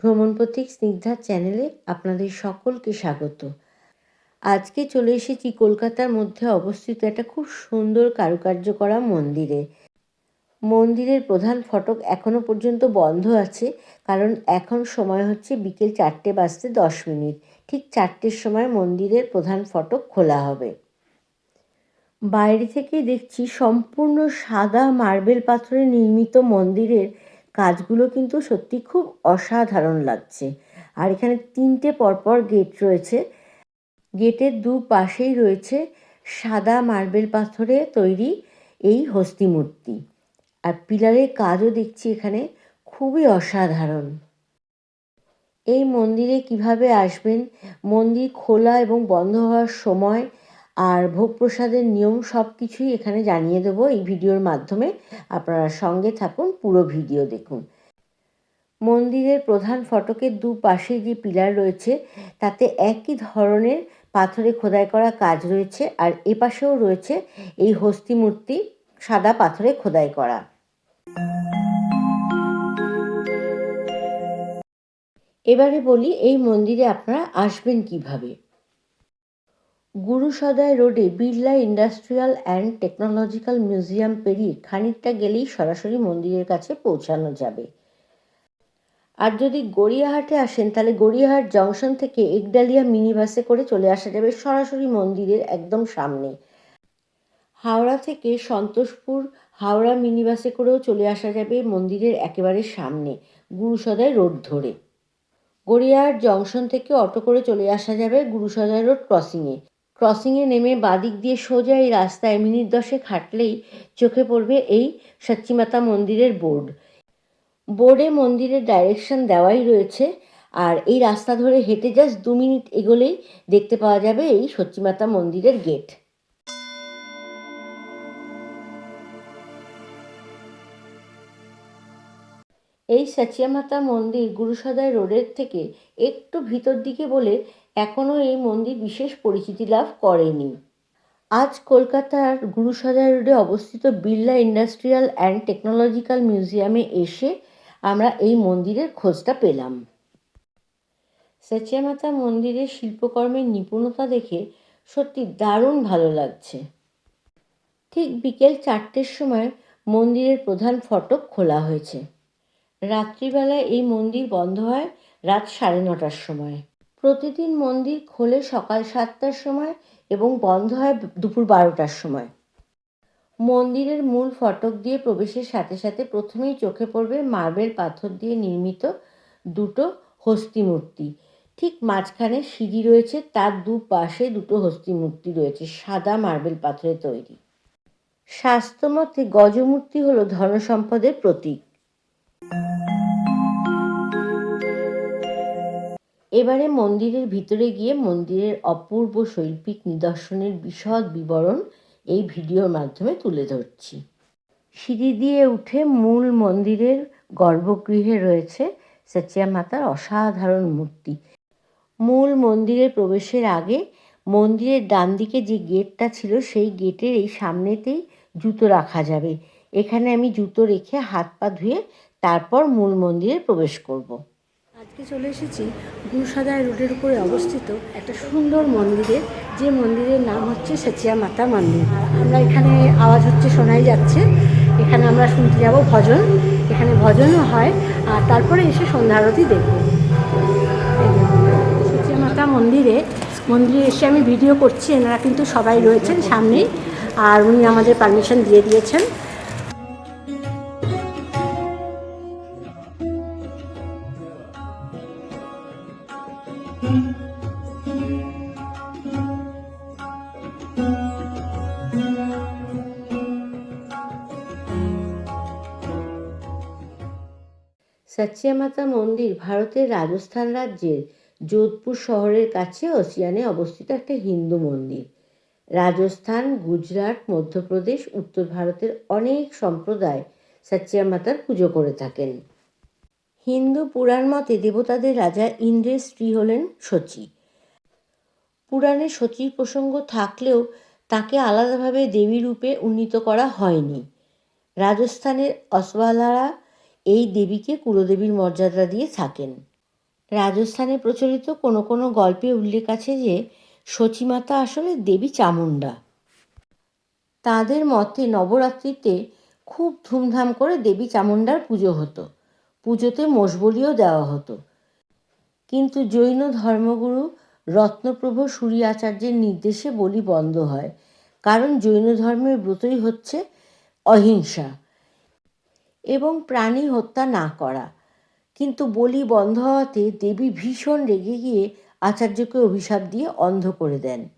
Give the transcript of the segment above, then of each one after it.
ভ্রমণ পথিক স্নিগ্ধার চ্যানেলে আপনাদের সকলকে স্বাগত। আজকে চলে এসেছি কলকাতার মধ্যে অবস্থিত একটা খুব সুন্দর কারুকার্য করা মন্দিরে। মন্দিরের প্রধান ফটক এখনও পর্যন্ত বন্ধ আছে, কারণ এখন সময় হচ্ছে বিকেল চারটে বাজতে দশ মিনিট। ঠিক চারটের সময় মন্দিরের প্রধান ফটক খোলা হবে। বাইরে থেকে দেখছি সম্পূর্ণ সাদা মার্বেল পাথরে নির্মিত মন্দিরের কাজগুলো কিন্তু সত্যি খুব অসাধারণ লাগছে। আর এখানে তিনটে পরপর গেট রয়েছে। গেটের দু পাশেই রয়েছে সাদা মার্বেল পাথরে তৈরি এই হস্তি মূর্তি। আর পিলারের কাজও দেখছি এখানে খুবই অসাধারণ। এই মন্দিরে কীভাবে আসবেন? মন্দির খোলা এবং বন্ধ হওয়ার সময় আর ভোগ প্রসাদের নিয়ম সব কিছুই এখানে জানিয়ে দেবো এই ভিডিওর মাধ্যমে। আপনারা সঙ্গে থাকুন, পুরো ভিডিও দেখুন। মন্দিরের প্রধান ফটকের দু পাশে যে পিলার রয়েছে, তাতে একই ধরনের পাথরে খোদাই করা কাজ রয়েছে আর এপাশেও রয়েছে এই হস্তি মূর্তি সাদা পাথরে খোদাই করা। এবারে বলি, এই মন্দিরে আপনারা আসবেন কীভাবে? গুরুসদয় রোডে Birla industrial and technological museum পেরিয়ে খানিকটা গেলেই সরাসরি মন্দিরের কাছে পৌঁছানো যাবে। আর যদি গড়িয়াহাটে আসেন, তাহলে গড়িয়াহাট জংশন থেকে একডালিয়া মিনি বাসে করে চলে আসা যাবে সরাসরি মন্দিরের একদম সামনে। হাওড়া থেকে সন্তোষপুর হাওড়া মিনি বাসে করেও চলে আসা যাবে মন্দিরের একেবারে সামনে গুরুসদয় রোড ধরে। গড়িয়াহাট জংশন থেকে অটো করে চলে আসা যাবে গুরুসদয় রোড ক্রসিংয়ে। ক্রসিংয়ে নেমে বাদিক দিয়ে সোজা এই রাস্তায় মিনিট দশেক হাঁটলেই চোখে পড়বে এই সচ্চিমাতা মন্দিরের বোর্ড। বোর্ডে মন্দিরের ডাইরেকশন দেওয়াই রয়েছে আর এই রাস্তা ধরে হেঁটে জাস্ট দু মিনিট এগোলেই দেখতে পাওয়া যাবে এই সচ্চিমাতা মন্দিরের গেট এই সাচিয়ামাতা মন্দির গুরুসদয় রোডের থেকে একটু ভিতর দিকে বলে এখনও এই মন্দির বিশেষ পরিচিতি লাভ করেনি। আজ কলকাতার গুরুসদয় রোডে অবস্থিত বিড়লা ইন্ডাস্ট্রিয়াল অ্যান্ড টেকনোলজিক্যাল মিউজিয়ামে এসে আমরা এই মন্দিরের খোঁজটা পেলাম। সাচিয়ামাতা মন্দিরের শিল্পকর্মের নিপুণতা দেখে সত্যি দারুণ ভালো লাগছে। ঠিক বিকেল চারটের সময় মন্দিরের প্রধান ফটক খোলা হয়েছে। রাত্রিবেলায় এই মন্দির বন্ধ হয় রাত সাড়ে নটার সময়। প্রতিদিন মন্দির খোলে সকাল সাতটার সময় এবং বন্ধ হয় দুপুর বারোটার সময়। মন্দিরের মূল ফটক দিয়ে প্রবেশের সাথে সাথে প্রথমেই চোখে পড়বে মার্বেল পাথর দিয়ে নির্মিত দুটো হস্তি মূর্তি। ঠিক মাঝখানে সিঁড়ি রয়েছে, তার দু পাশে দুটো হস্তি মূর্তি রয়েছে, সাদা মার্বেল পাথরে তৈরি। স্বাস্থ্যমতে গজমূর্তি হলো ধনসম্পদের প্রতীক। এবারে মন্দিরের ভিতরে গিয়ে মন্দিরের অপূর্ব শৈল্পিক নিদর্শনের বিশদ বিবরণ এই ভিডিওর মাধ্যমে তুলে ধরছি। সিঁড়ি দিয়ে উঠে মূল মন্দিরের গর্ভগৃহে রয়েছে সচিয়া মাতার অসাধারণ মূর্তি। মূল মন্দিরে প্রবেশের আগে মন্দিরের ডান দিকে যে গেটটা ছিল, সেই গেটের এই সামনেতেই জুতো রাখা যাবে। এখানে আমি জুতো রেখে হাত পা ধুয়ে তারপর মূল মন্দিরে প্রবেশ করব। আজকে চলে এসেছি গুরুসদায় রোডের উপরে অবস্থিত একটা সুন্দর মন্দিরে। যে মন্দিরের নাম হচ্ছে সেচিয়া মাতা মন্দির। আমরা এখানে আওয়াজ হচ্ছে শোনাই যাচ্ছে। এখানে আমরা শুনতে যাব ভজন। এখানে ভজনও হয়। আর তারপরে এসে সন্ধ্যা আরতি দেখব। সেচিয়া মাতা মন্দিরে মন্দিরে এসে আমি ভিডিও করছি। এনারা কিন্তু সবাই রয়েছেন সামনেই। আর উনি আমাদের পারমিশন দিয়ে দিয়েছেন। সাচিয়ামাতা মন্দির ভারতের রাজস্থান রাজ্যের যোধপুর শহরের কাছে ওসিয়ানে অবস্থিত একটা হিন্দু মন্দির। রাজস্থান, গুজরাট, মধ্যপ্রদেশ, উত্তর ভারতের অনেক সম্প্রদায় সাচিয়ামাতার পুজো করে থাকেন। হিন্দু পুরাণ মতে দেবতাদের রাজা ইন্দ্রের স্ত্রী হলেন শচী। পুরাণে শচীর প্রসঙ্গ থাকলেও তাকে আলাদাভাবে দেবী রূপে উন্নীত করা হয়নি। রাজস্থানের অসওয়ালারা এই দেবীকে কুলদেবীর মর্যাদা দিয়ে থাকেন। রাজস্থানে প্রচলিত কোনো কোনো গল্পে উল্লেখ আছে যে সচিমাতা আসলে দেবী চামুণ্ডা। তাদের মতে নবরাত্রিতে খুব ধুমধাম করে দেবী চামুণ্ডার পুজো হতো। পুজোতে মোষবলিও দেওয়া হতো। কিন্তু জৈন ধর্মগুরু রত্নপ্রভ সূরি আচার্যের নির্দেশে বলি বন্ধ হয়। কারণ জৈন ধর্মের ব্রতই হচ্ছে অহিংসা। এবং প্রাণী হত্যা না করা। কিন্তু বলি বন্ধ হওয়াতে দেবী ভীষণ রেগে গিয়ে আচার্যকে অভিশাপ দিয়ে অন্ধ করে দেন।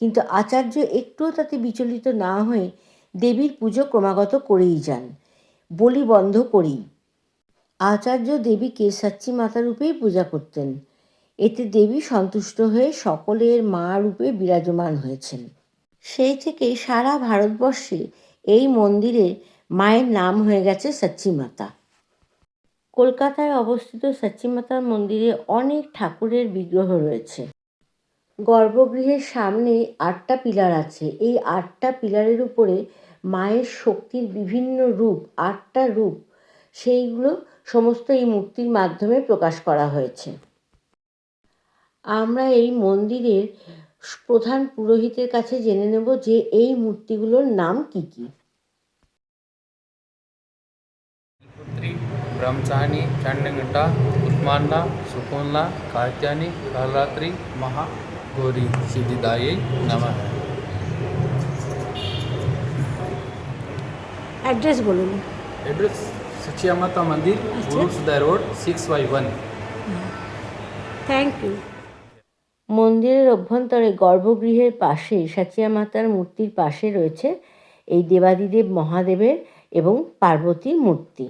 কিন্তু আচার্য একটুও তাতে বিচলিত না হয়ে দেবীর পুজো ক্রমাগত করেই যান। বলি বন্ধ করেই। আচার্য দেবীকে সাচ্চি মাতা রূপেই পূজা করতেন। এতে দেবী সন্তুষ্ট হয়ে সকলের মা রূপে বিরাজমান হয়েছেন। সেই থেকে সারা ভারতবর্ষে এই মন্দিরে মায়ের নাম হয়ে গেছে সাচ্চি মাতা কলকাতায় অবস্থিত সাচ্চি মাতার মন্দিরে অনেক ঠাকুরের বিগ্রহ রয়েছে। গর্ভগৃহের সামনে আটটা পিলার আছে। এই আটটা পিলারের উপরে মায়ের শক্তির বিভিন্ন রূপ, আটটা রূপ, সেইগুলো সমস্ত এই মূর্তির মাধ্যমে প্রকাশ করা হয়েছে। আমরা এই মন্দিরের প্রধান পুরোহিতের কাছে জেনে নেব যে এই মূর্তিগুলোর নাম কি কি। ब्रह्मचारिणी चंडघंटा उस्मानला सुकोनला कात्यानी कालरात्रि महागौरी सिद्धिदायै नमः অ্যাড্রেস বলুন एड्रेस सचिया माता मंदिर अच्छा। गुरु सुधा road six by one thank you মন্দিরের অভ্যন্তরে গর্ভগৃহের পাশে সাচিয়া মাতার মূর্তির পাশে রয়েছে এই দেবাদিদেব মহাদেবের এবং পার্বতীর মূর্তি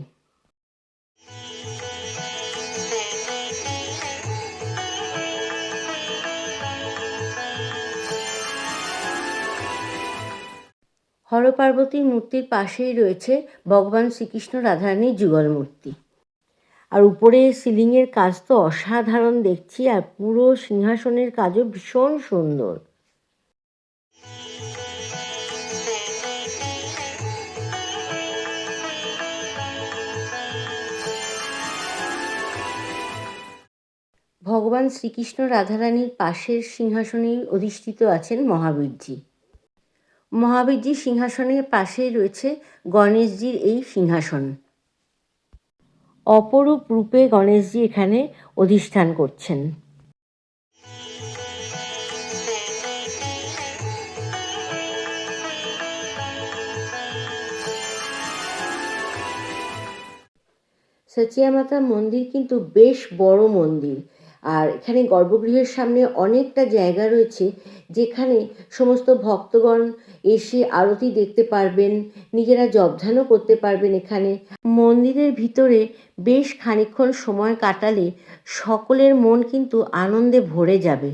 হরপার্বতীর মূর্তির পাশেই রয়েছে ভগবান শ্রীকৃষ্ণ রাধারানীর যুগল মূর্তি আর উপরে সিলিংয়ের কাজ তো অসাধারণ দেখছি, আর পুরো সিংহাসনের কাজও ভীষণ সুন্দর। ভগবান শ্রীকৃষ্ণ রাধারানীর পাশের সিংহাসনেই অধিষ্ঠিত আছেন মহাবীরজি। মহাবীরজির সিংহাসনের পাশেই রয়েছে গণেশজির এই সিংহাসন। অপরূপ রূপে গণেশজি এখানে অধিষ্ঠান করছেন। সচিয়া মাতা মন্দির কিন্তু বেশ বড় মন্দির। আর এখানে গর্ভগৃহের সামনে অনেকটা জায়গা রয়েছে যেখানে সমস্ত ভক্তগণ এসে আরতি দেখতে পারবেন নিজেরা জবধানও করতে পারবেন এখানে। মন্দিরের ভিতরে বেশ খানিক্ষণ সময় কাটালে সকলের মন কিন্তু আনন্দে ভরে যাবে।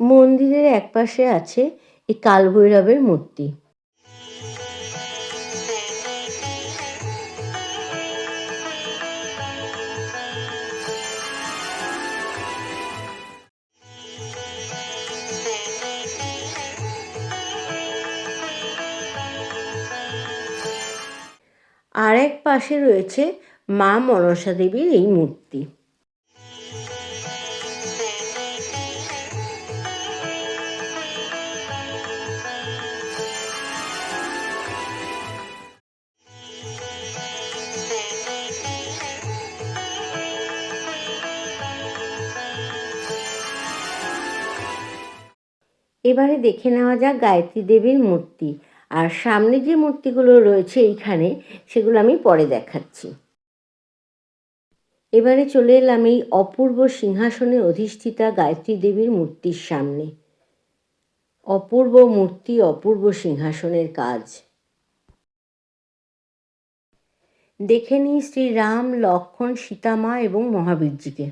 মন্দিরের একপাশে আছে এই কালভৈরবের মূর্তি। আর এক পাশে রয়েছে মা মনসা দেবীর এই মূর্তি। এবারে দেখে নেওয়া যাক গায়ত্রী দেবীর মূর্তি। আর সামনে যে মূর্তিগুলো রয়েছে এইখানে, সেগুলো আমি পরে দেখাচ্ছি। এবারে চলে এলাম এই অপূর্ব সিংহাসনে অধিষ্ঠিতা গায়ত্রী দেবীর মূর্তির সামনে। অপূর্ব মূর্তি, অপূর্ব সিংহাসনের কাজ। দেখে নিই শ্রী রাম লক্ষ্মণ সীতামা এবং মহাবীরজিকে।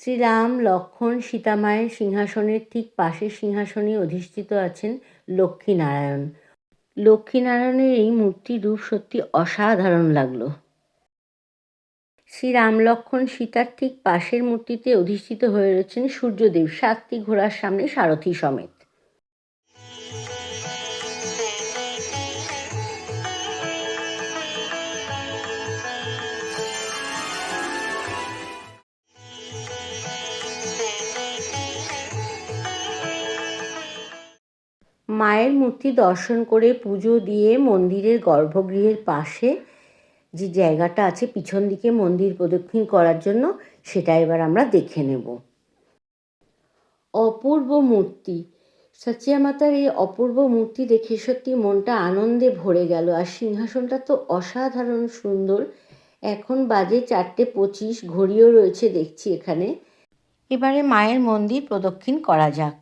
শ্রীরাম লক্ষ্মণ সীতামায়ের সিংহাসনের ঠিক পাশের সিংহাসনে অধিষ্ঠিত আছেন লক্ষ্মীনারায়ণ। লক্ষ্মীনারায়ণের এই মূর্তি রূপ সত্যি অসাধারণ লাগল। শ্রী রাম লক্ষ্মণ সীতার ঠিক পাশের মূর্তিতে অধিষ্ঠিত হয়ে রয়েছেন সূর্যদেব। সাতটি ঘোড়ার সামনে সারথি সমেত। মায়ের মূর্তি দর্শন করে পুজো দিয়ে মন্দিরের গর্ভগৃহের পাশে যে জায়গাটা আছে, পিছন দিকে মন্দির প্রদক্ষিণ করার জন্য সেটা এবার আমরা দেখে নেব। অপূর্ব মূর্তি। সচিয়া মাতার এই অপূর্ব মূর্তি দেখে সত্যি মনটা আনন্দে ভরে গেল আর সিংহাসনটা তো অসাধারণ সুন্দর। এখন বাজে চারটে পঁচিশ, ঘড়িও রয়েছে দেখছি এখানে। এবারে মায়ের মন্দির প্রদক্ষিণ করা যাক।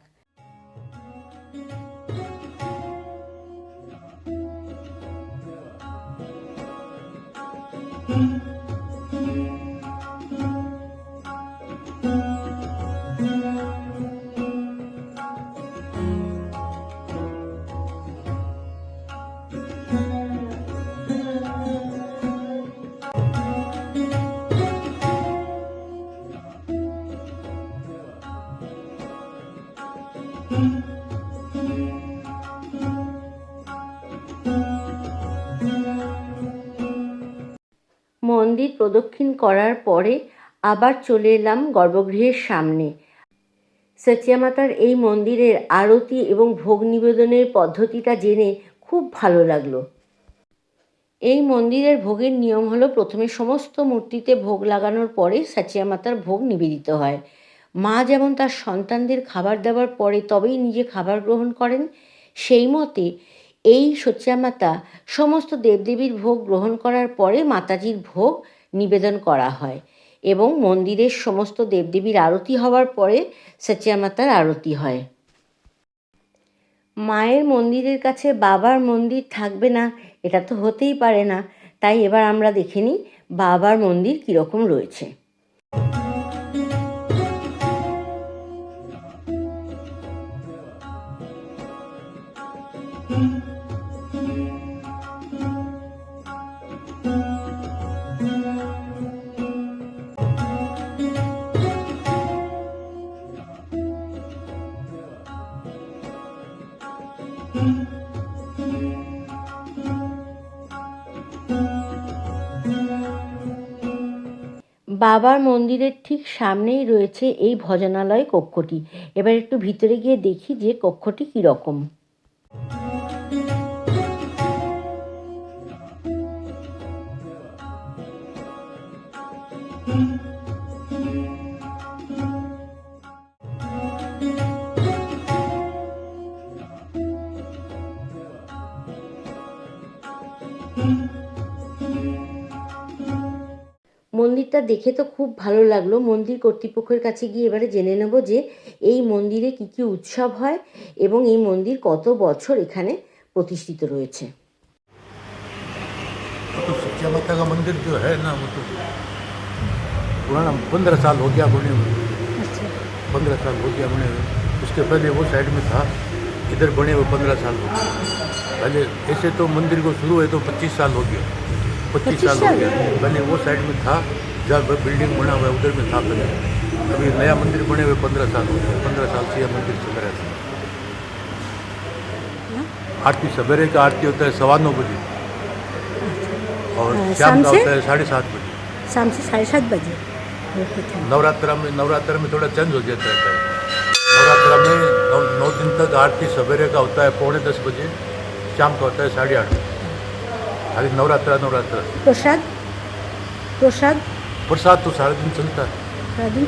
প্রদক্ষিণ করার পরে আবার চলে এলাম গর্ভগৃহের সামনে। সচিয়া মাতার এই মন্দিরের আরতি এবং ভোগ নিবেদনের পদ্ধতিটা জেনে খুব ভালো লাগল। এই মন্দিরের ভোগের নিয়ম হলো প্রথমে সমস্ত মূর্তিতে ভোগ লাগানোর পরে সাচিয়া মাতার ভোগ নিবেদিত হয়। মা যেমন তার সন্তানদের খাবার দেওয়ার পরে তবেই নিজে খাবার গ্রহণ করেন, সেই মতে এই সচ্চা মাতা সমস্ত দেবদেবীর ভোগ গ্রহণ করার পরে মাতাজির ভোগ নিবেদন করা হয় এবং মন্দিরের সমস্ত দেবদেবীর আরতি হওয়ার পরে সচ্চা মাতার আরতি হয়। মায়ের মন্দিরের কাছে বাবার মন্দির থাকবে না, এটা তো হতেই পারে না। তাই এবার আমরা দেখে নিই বাবার মন্দির কীরকম রয়েছে। বাবার মন্দিরের ঠিক সামনেই রয়েছে এই ভজনালয় কক্ষটি। এবার একটু ভিতরে গিয়ে দেখি যে কক্ষটি কীরকম। মন্দিরটা দেখে তো খুব ভালো লাগলো মন্দির কর্তৃপক্ষের কাছে গিয়ে এবারে জেনে নেব যে এই মন্দিরে কি কি উৎসব হয় এবং এই মন্দির কত বছর এখানে প্রতিষ্ঠিত রয়েছে तो सच्चा माता का मंदिर जो है ना वो तो पुराना पंद्रह साल हो गया बने हुए पंद्रह साल हो गया बने हुए उसके पहले वो साइड में था इधर बने हुए पंद्रह साल हो गए पहले ऐसे तो मंदिर को शुरू है तो पच्चीस साल हो गया पच्चीस साल हो गया पहले वो साइड में था जहाँ बिल्डिंग बना हुआ है उधर में था पहले अभी नया मंदिर बने हुए पंद्रह साल हो गया पंद्रह साल से यह मंदिर चल रहा था आरती सवेरे का आरती होता है सवा नौ बजे। और हाँ, शाम का होता है साढ़े सात बजे। शाम से साढ़े सात बजे? नवरात्रा में नवरात्र में थोड़ा चेंज हो जाता है। नवरात्रा में नौ नौ दिन तक आरती सवेरे का होता है पौने दस बजे। शाम का होता है साढ़े आठ बजे। खाली नवरात्रा नवरात्रा। प्रसाद? प्रसाद? प्रसाद तो सारा दिन चलता है सारा दिन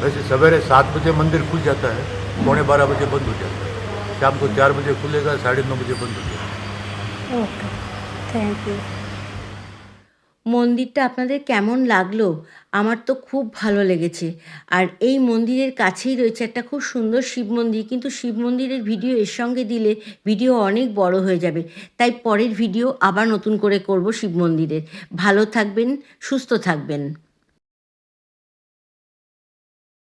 वैसे सवेरे सात बजे मंदिर खुल जाता है पौने बारह बजे बंद हो जाता है शाम को चार बजे खुलेगा साढ़े नौ बजे बंद हो जाएगा ओके थैंक यू মন্দিরটা আপনাদের কেমন লাগলো আমার তো খুব ভালো লেগেছে আর এই মন্দিরের কাছেই রয়েছে একটা খুব সুন্দর শিব মন্দির কিন্তু শিব মন্দিরের ভিডিও এর সঙ্গে দিলে ভিডিও অনেক বড় হয়ে যাবে তাই পরের ভিডিও আবার নতুন করে করব শিব মন্দিরের ভালো থাকবেন সুস্থ থাকবেন